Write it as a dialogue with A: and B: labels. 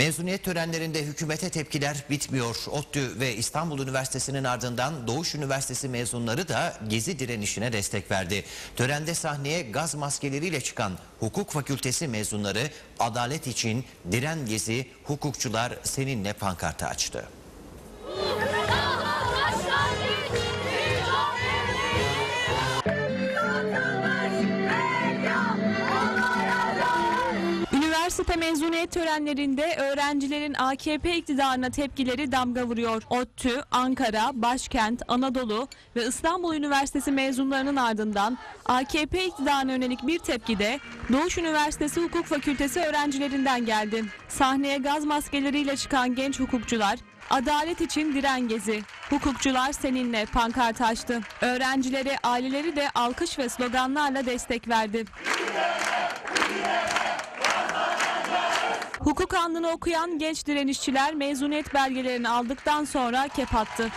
A: Mezuniyet törenlerinde hükümete tepkiler bitmiyor. ODTÜ ve İstanbul Üniversitesi'nin ardından Doğuş Üniversitesi mezunları da gezi direnişine destek verdi. Törende sahneye gaz maskeleriyle çıkan hukuk fakültesi mezunları adalet için diren gezi hukukçular seninle pankartı açtı.
B: Üniversite mezuniyet törenlerinde öğrencilerin AKP iktidarına tepkileri damga vuruyor. ODTÜ, Ankara, Başkent, Anadolu ve İstanbul Üniversitesi mezunlarının ardından AKP iktidarına yönelik bir tepki de Doğuş Üniversitesi Hukuk Fakültesi öğrencilerinden geldi. Sahneye gaz maskeleriyle çıkan genç hukukçular Adalet için diren gezi. Hukukçular seninle pankart açtı. Öğrencilere, aileleri de alkış ve sloganlarla destek verdi. Hukuk andını okuyan genç direnişçiler mezuniyet belgelerini aldıktan sonra kep attı.